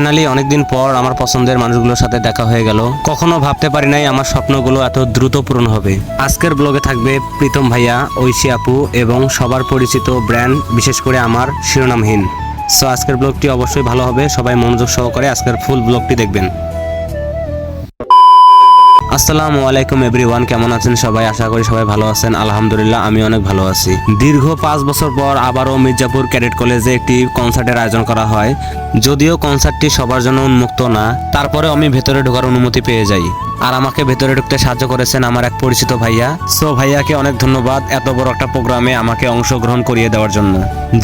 Finally অনেকদিন পর আমার পছন্দের মানুষগুলোর সাথে দেখা হয়ে গেল। কখনো ভাবতে পারি নাই আমার স্বপ্নগুলো এত দ্রুত পূরণ হবে। আজকের ব্লগে থাকবে প্রীতম ভাইয়া, ঐশী আপু এবং সবার পরিচিত ব্র্যান্ড, বিশেষ করে আমার শিরোনামহীন। সো আজকের ব্লগটি অবশ্যই ভালো হবে। সবাই মনোযোগ সহকারে আজকের ফুল ব্লগটি দেখবেন। আসসালামু আলাইকুম এভরিওয়ান, কেমন আছেন সবাই? আশা করি সবাই ভালো আছেন। আলহামদুলিল্লাহ, আমি অনেক ভালো আছি। দীর্ঘ পাঁচ বছর পর আবারও মির্জাপুর ক্যাডেট কলেজে একটি কনসার্টের আয়োজন করা হয়। যদিও কনসার্টটি সবার জন্য উন্মুক্ত না, তারপরে আমি ভেতরে ঢোকার অনুমতি পেয়ে যাই। আর আমাকে ভেতরে ঢুকতে সাহায্য করেছেন আমার এক পরিচিত ভাইয়া। সো, ভাইয়াকে অনেক ধন্যবাদ এত বড় একটা প্রোগ্রামে আমাকে অংশগ্রহণ করিয়ে দেওয়ার জন্য।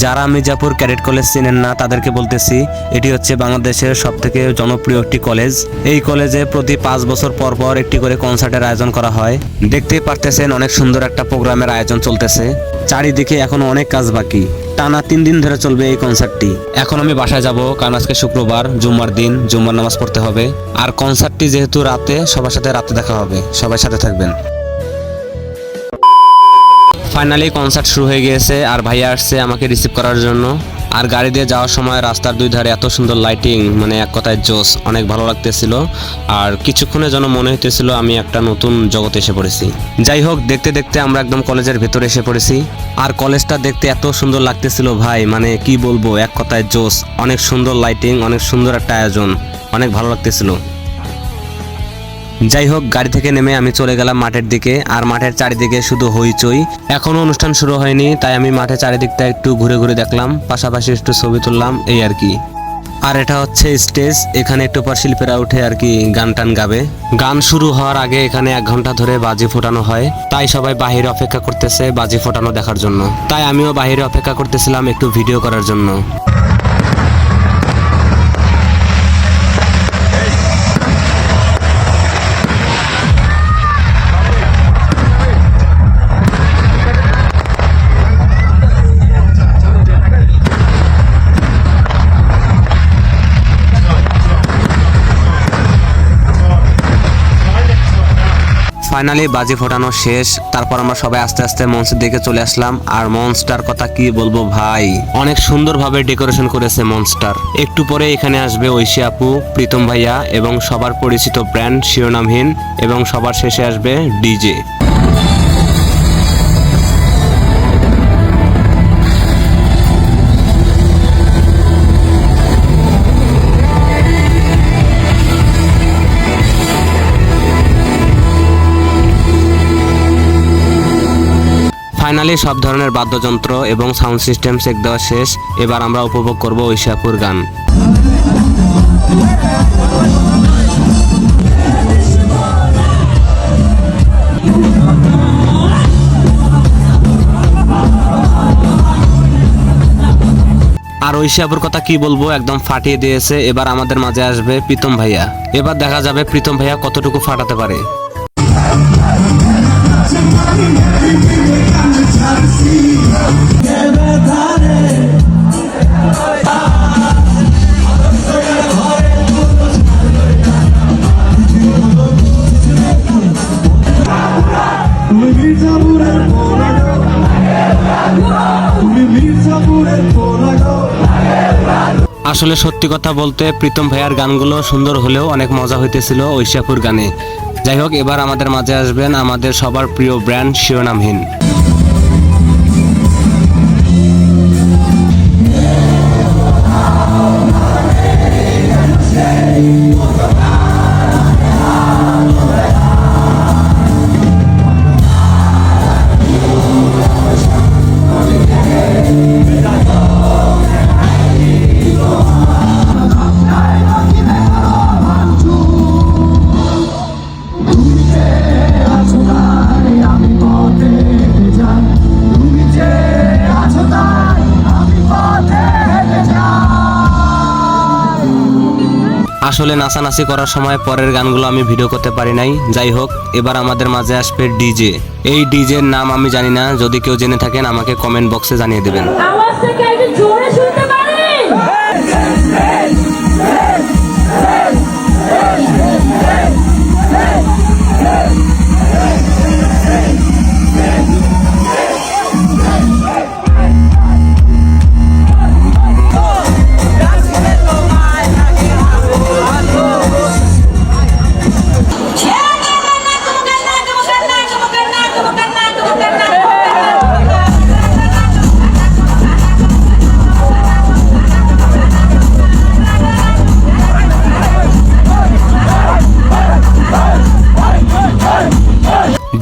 যারা মির্জাপুর ক্যাডেট কলেজ চিনেন না, তাদেরকে বলতেছি, এটি হচ্ছে বাংলাদেশের সব থেকে জনপ্রিয় একটি কলেজ। এই কলেজে প্রতি পাঁচ বছর পর পর একটি করে কনসার্টের আয়োজন করা হয়। দেখতেই পারতেছেন অনেক সুন্দর একটা প্রোগ্রামের আয়োজন চলতেছে। চারিদিকে এখনও অনেক কাজ বাকি। টানা তিন দিন ধরে চলবে এই কনসার্টটি। এখন আমি বাসায় যাব, কারণ আজকে শুক্রবার, জুম্মার দিন, জুম্মার নামাজ পড়তে হবে। আর কনসার্টটি যেহেতু রাতে, সবার সাথে রাতে দেখা হবে। সবাই সাথে থাকবেন। ফাইনালি কনসার্ট শুরু হয়ে গিয়েছে, আর ভাইয়া আসছে আমাকে রিসিভ করার জন্য। আর গাড়ি দিয়ে যাওয়ার সময় রাস্তার দুই ধারে এত সুন্দর লাইটিং মানে এক কথায় জোস অনেক ভালো লাগতেছিল। আর কিছুক্ষণের জন্য মনে হইতেছিল আমি একটা নতুন জগতে এসে পড়েছি। যাই হোক, দেখতে দেখতে আমরা একদম কলেজের ভেতরে এসে পড়েছি। আর কলেজটা দেখতে এত সুন্দর লাগতেছিল ভাই মানে কি বলব, এক কথায় জোস অনেক সুন্দর লাইটিং অনেক সুন্দর একটা আয়োজন, অনেক ভালো লাগতেছিল। যাই হোক গাড়ি থেকে নেমে আমি চলে গেলাম মাঠের দিকে, আর মাঠের চারিদিকে শুধু হইচই। এখনও অনুষ্ঠান শুরু হয়নি, তাই আমি মাঠের চারিদিকটা একটু ঘুরে ঘুরে দেখলাম, পাশাপাশি একটু ছবি তুললাম, এই আর কি। আর এটা হচ্ছে স্টেজ, এখানে একটু পর শিল্পীরা উঠে আর কি গান টান গাবে। গান শুরু হওয়ার আগে এখানে এক ঘণ্টা ধরে বাজি ফোটানো হয়, তাই সবাই বাহিরে অপেক্ষা করতেছে বাজি ফোটানো দেখার জন্য। তাই আমিও বাহিরে অপেক্ষা করতেছিলাম একটু ভিডিও করার জন্য। ফাইনালি বাজি ফোটানো শেষ। তারপর আমরা সবাই আস্তে আস্তে মঞ্চের দিকে চলে আসলাম। আর মঞ্চটার কথা কি বলব ভাই? অনেক সুন্দরভাবে ডেকোরেশন করেছে মঞ্চটার। একটু পরে এখানে আসবে ঐশী আপু, প্রীতম ভাইয়া এবং সবার পরিচিত ব্র্যান্ড শিরোনামহীন এবং সবার শেষে আসবে ডিজে। ফাইনালি সব ধরনের বাদ্যযন্ত্র এবং সাউন্ড সিস্টেম চেক দেওয়া শেষ। এবার আমরা উপভোগ করব ঐশাপুর গান। আর ঐশাপুর কথা কি বলব, একদম ফাটিয়ে দিয়েছে। এবার আমাদের মাঝে আসবে প্রীতম ভাইয়া। এবার দেখা যাবে প্রীতম ভাইয়া কতটুকু ফাটাতে পারে। আসলে সত্যি কথা বলতে প্রীতম ভাইয়ার গানগুলো সুন্দর হলেও অনেক মজা হইতেছিল ঐশাপুর গানে। যাই হোক, এবার আমাদের মাঝে আসবেন আমাদের সবার প্রিয় ব্র্যান্ড শিরোনামহীন। আসলে নাচানাচি করার সময় পরের গানগুলো আমি ভিডিও করতে পারি নাই। যাই হোক, এবার আমাদের মাঝে আসবে ডিজে এই ডিজের নাম আমি জানি না, যদি কেউ জেনে থাকেন, আমাকে কমেন্ট বক্সে জানিয়ে দেবেন।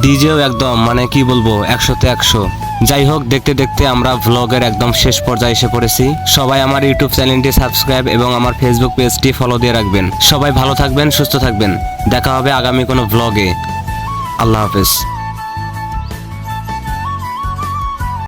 ডিজেও একদম মানে কি বলব, একশোতে একশো। যাই হোক, দেখতে দেখতে আমরা ভ্লগের একদম শেষ পর্যায়ে এসে পড়েছি। সবাই আমার ইউটিউব চ্যানেলটি সাবস্ক্রাইব এবং আমার ফেসবুক পেজটি ফলো দিয়ে রাখবেন। সবাই ভালো থাকবেন, সুস্থ থাকবেন। দেখা হবে আগামী কোনো ভ্লগে আল্লাহ হাফেজ।